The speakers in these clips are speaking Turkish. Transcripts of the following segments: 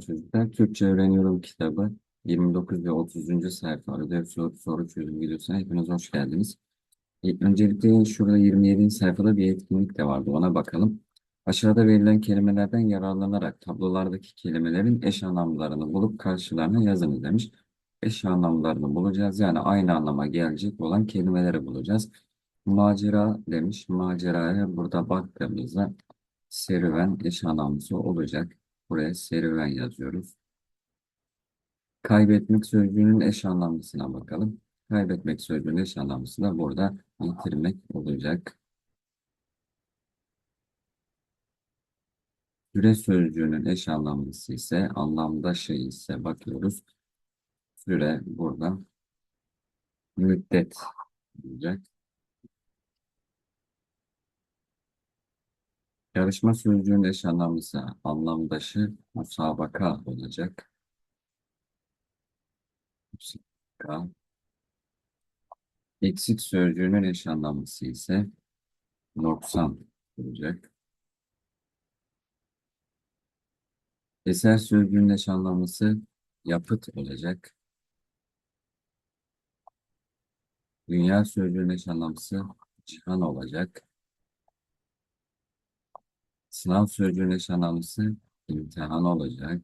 Çocuklar. Türkçe Öğreniyorum kitabı 29 ve 30. sayfa ödev soru, soru çözüm videosuna hepiniz hoş geldiniz. E, Öncelikle şurada 27. sayfada bir etkinlik de vardı. Ona bakalım. Aşağıda verilen kelimelerden yararlanarak tablolardaki kelimelerin eş anlamlarını bulup karşılarına yazınız demiş. Eş anlamlarını bulacağız. Yani aynı anlama gelecek olan kelimeleri bulacağız. Macera demiş. Maceraya burada baktığımızda serüven eş anlamlısı olacak. Buraya serüven yazıyoruz. Kaybetmek sözcüğünün eş anlamlısına bakalım. Kaybetmek sözcüğünün eş anlamlısı da burada yitirmek olacak. Süre sözcüğünün eş anlamlısı ise anlamdaşı ise bakıyoruz. Süre burada müddet olacak. Yarışma sözcüğünün eş anlamlısı anlamdaşı musabaka olacak. Musabaka. Eksik sözcüğünün eş anlamlısı ise noksan olacak. Eser sözcüğünün eş anlamlısı yapıt olacak. Dünya sözcüğünün eş anlamlısı cihan olacak. Sınav eş anlamlısı imtihan olacak.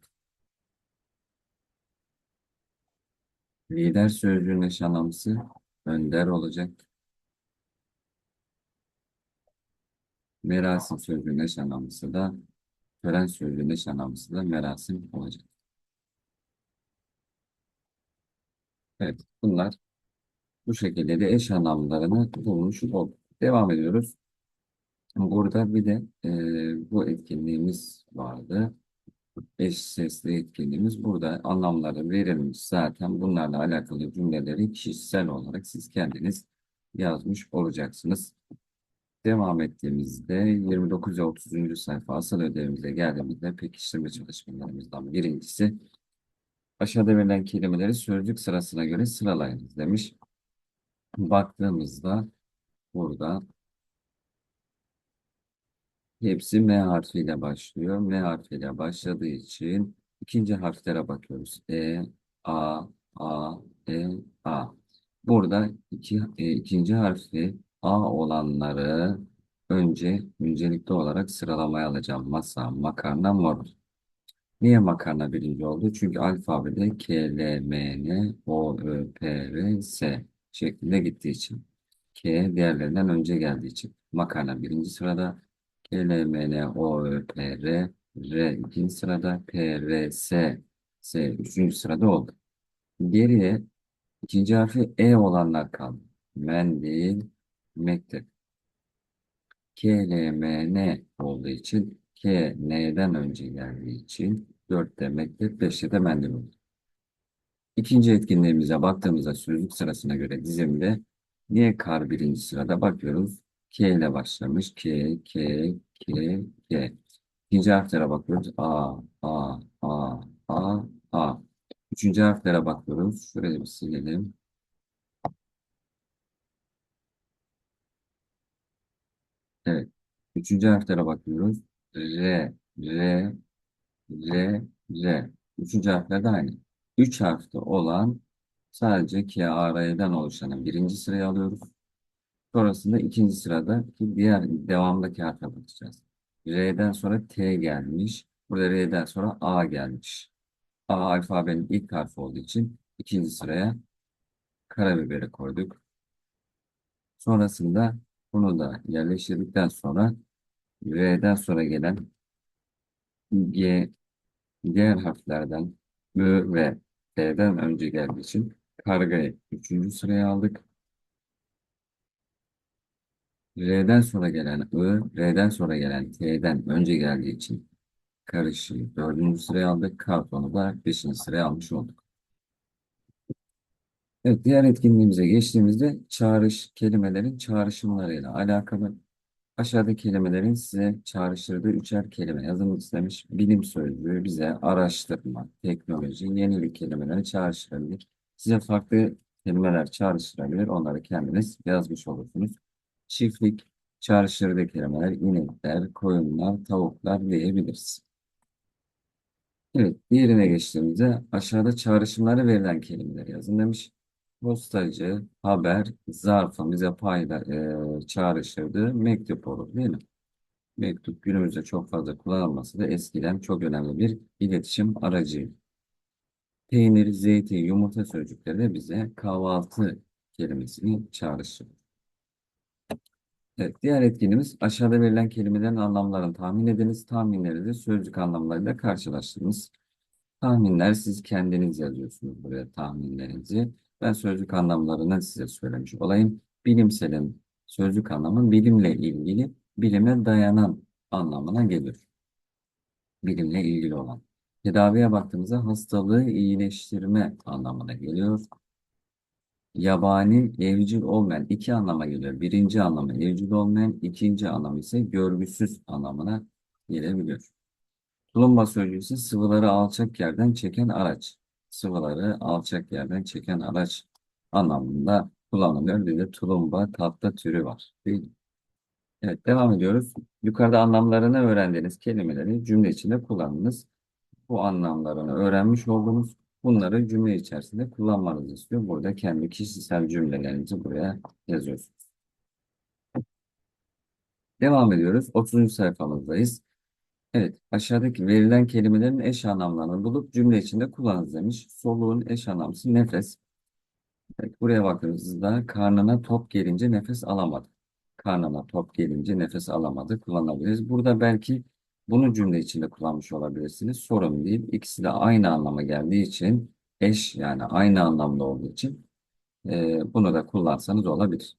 Lider sözcüğünün eş anlamlısı önder olacak. Merasim sözcüğünün eş anlamlısı da tören sözcüğünün eş anlamlısı da merasim olacak. Evet, bunlar bu şekilde de eş anlamlarını bulmuş olduk. Devam ediyoruz. Burada bir de e, bu etkinliğimiz vardı. Eş sesli etkinliğimiz. Burada anlamları verilmiş zaten. Bunlarla alakalı cümleleri kişisel olarak siz kendiniz yazmış olacaksınız. Devam ettiğimizde 29 ve 30. sayfa asıl ödevimize geldiğimizde pekiştirme çalışmalarımızdan birincisi aşağıda verilen kelimeleri sözcük sırasına göre sıralayınız demiş. Baktığımızda burada hepsi M harfiyle başlıyor. M harfiyle başladığı için ikinci harflere bakıyoruz. E, A, A, E, A. Burada iki, e, ikinci harfi A olanları önce öncelikli olarak sıralamaya alacağım. Masa, makarna, mor. Niye makarna birinci oldu? Çünkü alfabede K, L, M, N, O, Ö, P, R, S şeklinde gittiği için. K diğerlerinden önce geldiği için. Makarna birinci sırada. K, L, M, N, O, Ö, P, R, R ikinci sırada. P, R, S, S üçüncü sırada oldu. Geriye ikinci harfi E olanlar kaldı. Mendil, mektep. K, L, M, N olduğu için K, N'den önce geldiği için 4'te mektep, 5'te de mendil oldu. İkinci etkinliğimize baktığımızda sözlük sırasına göre dizimde niye kar birinci sırada bakıyoruz. K ile başlamış. K, K, K, K. İkinci harflere bakıyoruz. A, A, A, A, A. Üçüncü harflere bakıyoruz. Şurayı bir silelim. Evet. Üçüncü harflere bakıyoruz. R, R, R, R. Üçüncü harfler de aynı. Üç harfli olan sadece K, A, R'den oluşan birinci sıraya alıyoruz. Sonrasında ikinci sırada diğer devamdaki harfe bakacağız. R'den sonra T gelmiş. Burada R'den sonra A gelmiş. A alfabenin ilk harfi olduğu için ikinci sıraya karabiberi koyduk. Sonrasında bunu da yerleştirdikten sonra R'den sonra gelen G, diğer harflerden Ö ve T'den önce geldiği için kargayı üçüncü sıraya aldık. R'den sonra gelen I, R'den sonra gelen T'den önce geldiği için karışı dördüncü sıraya aldık. Kartonu da beşinci sıraya almış olduk. Evet, diğer etkinliğimize geçtiğimizde çağrış kelimelerin çağrışımlarıyla alakalı aşağıdaki kelimelerin size çağrıştırdığı üçer kelime yazılmak istemiş. Bilim sözlüğü bize araştırma, teknoloji, yenilik kelimeleri çağrıştırabilir. Size farklı kelimeler çağrıştırabilir. Onları kendiniz yazmış olursunuz. Çiftlik, çağrıştırdığı kelimeler inekler, koyunlar, tavuklar diyebiliriz. Evet, diğerine geçtiğimizde aşağıda çağrışımları verilen kelimeleri yazın demiş. Postacı, haber, zarfın bize payda e, çağrıştırdığı mektup olur değil mi? Mektup günümüzde çok fazla kullanılması da eskiden çok önemli bir iletişim aracıydı. Peynir, zeytin, yumurta sözcükleri de bize kahvaltı kelimesini çağrıştırır. Evet, diğer etkinimiz aşağıda verilen kelimelerin anlamlarını tahmin ediniz. Tahminleri de sözcük anlamlarıyla karşılaştırınız. Tahminler siz kendiniz yazıyorsunuz buraya tahminlerinizi. Ben sözcük anlamlarını size söylemiş olayım. Bilimselin sözcük anlamı bilimle ilgili, bilime dayanan anlamına gelir. Bilimle ilgili olan. Tedaviye baktığımızda hastalığı iyileştirme anlamına geliyor. Yabani, evcil olmayan iki anlama geliyor. Birinci anlamı evcil olmayan, ikinci anlamı ise görgüsüz anlamına gelebiliyor. Tulumba sözcüğü sıvıları alçak yerden çeken araç. Sıvıları alçak yerden çeken araç anlamında kullanılıyor. Bir de tulumba tatlı türü var. Değil mi? Evet, devam ediyoruz. Yukarıda anlamlarını öğrendiğiniz kelimeleri cümle içinde kullanınız. Bu anlamlarını öğrenmiş oldunuz. Bunları cümle içerisinde kullanmanızı istiyor. Burada kendi kişisel cümlelerinizi buraya yazıyorsunuz. Devam ediyoruz. 30. sayfamızdayız. Evet, aşağıdaki verilen kelimelerin eş anlamlarını bulup cümle içinde kullanınız demiş. Soluğun eş anlamlısı nefes. Evet, buraya baktığımızda karnına top gelince nefes alamadı. Karnına top gelince nefes alamadı kullanabiliriz. Burada belki bunu cümle içinde kullanmış olabilirsiniz. Sorun değil. İkisi de aynı anlama geldiği için eş yani aynı anlamda olduğu için e, bunu da kullansanız olabilir.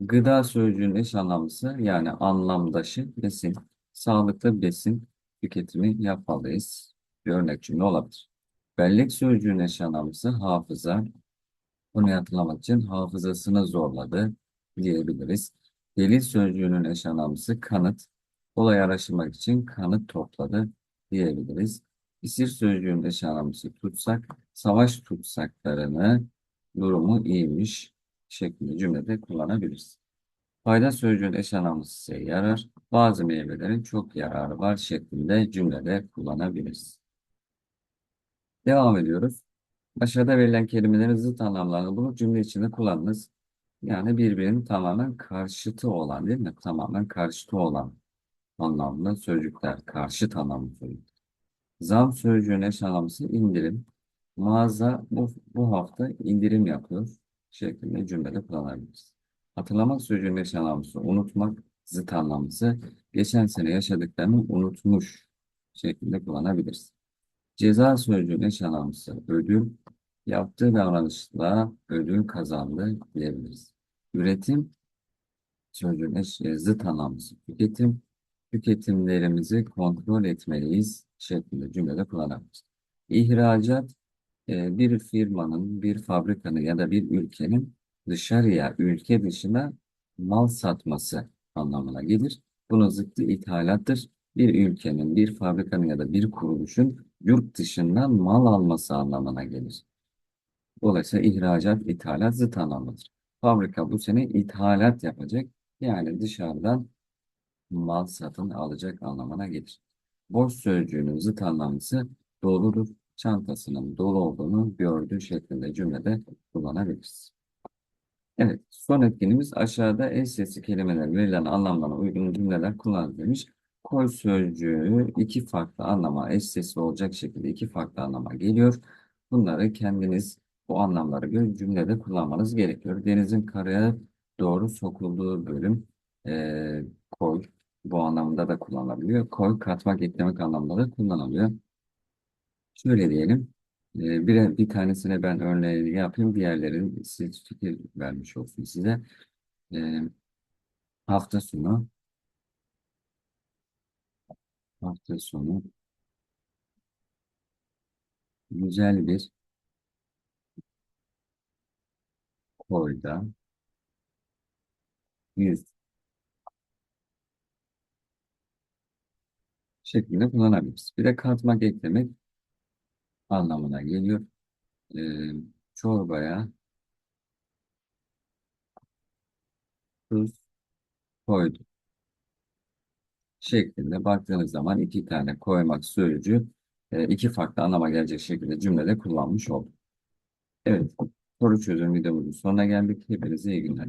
Gıda sözcüğünün eş anlamlısı yani anlamdaşı besin. Sağlıklı besin tüketimi yapmalıyız. Bir örnek cümle olabilir. Bellek sözcüğünün eş anlamlısı hafıza. Bunu hatırlamak için hafızasını zorladı diyebiliriz. Delil sözcüğünün eş anlamlısı kanıt. Olay araştırmak için kanıt topladı diyebiliriz. İsir sözcüğünün eş anlamlısı tutsak. Savaş tutsaklarını durumu iyiymiş şeklinde cümlede kullanabiliriz. Fayda sözcüğün eş anlamlısı ise yarar. Bazı meyvelerin çok yararı var şeklinde cümlede kullanabiliriz. Devam ediyoruz. Aşağıda verilen kelimelerin zıt anlamlarını bulup cümle içinde kullanınız. Yani birbirinin tamamen karşıtı olan değil mi? Tamamen karşıtı olan anlamlı sözcükler. Karşıt anlamlı sözcükler. Zam sözcüğün eş anlamlısı indirim. Mağaza bu, bu hafta indirim yapıyor şeklinde cümlede kullanabiliriz. Hatırlamak sözcüğün eş anlamlısı unutmak, zıt anlamlısı geçen sene yaşadıklarını unutmuş şeklinde kullanabiliriz. Ceza sözcüğün eş anlamlısı ödül, yaptığı davranışla ödül kazandı diyebiliriz. Üretim sözcüğün eş, zıt anlamlısı tüketim, tüketimlerimizi kontrol etmeliyiz şeklinde cümlede kullanabiliriz. İhracat e, bir firmanın, bir fabrikanın ya da bir ülkenin dışarıya, ülke dışına mal satması anlamına gelir. Bunun zıttı ithalattır. Bir ülkenin, bir fabrikanın ya da bir kuruluşun yurt dışından mal alması anlamına gelir. Dolayısıyla ihracat, ithalat zıt anlamıdır. Fabrika bu sene ithalat yapacak. Yani dışarıdan mal satın alacak anlamına gelir. Boş sözcüğünün zıt anlamlısı doludur. Çantasının dolu olduğunu gördüğü şeklinde cümlede kullanabiliriz. Evet, son etkinimiz aşağıda eş sesli kelimeler verilen anlamlarına uygun cümleler kullanın demiş. Koy sözcüğü iki farklı anlama, eş sesli olacak şekilde iki farklı anlama geliyor. Bunları kendiniz bu anlamlara göre cümlede kullanmanız gerekiyor. Denizin karaya doğru sokulduğu bölüm e, koy bu anlamda da kullanılabiliyor. Koy katmak, eklemek anlamında da kullanılıyor. Şöyle diyelim. e, Bir, bir tanesine ben örneğini yapayım. Diğerlerin siz fikir vermiş olsun size. E, hafta sonu hafta sonu güzel bir koyda yüz şeklinde kullanabiliriz. Bir de katmak, eklemek anlamına geliyor. E, çorbaya tuz koydu şeklinde baktığınız zaman iki tane koymak sözcüğü e, iki farklı anlama gelecek şekilde cümlede kullanmış oldum. Evet, soru çözüm videomuzun sonuna geldik. Hepinize iyi günler.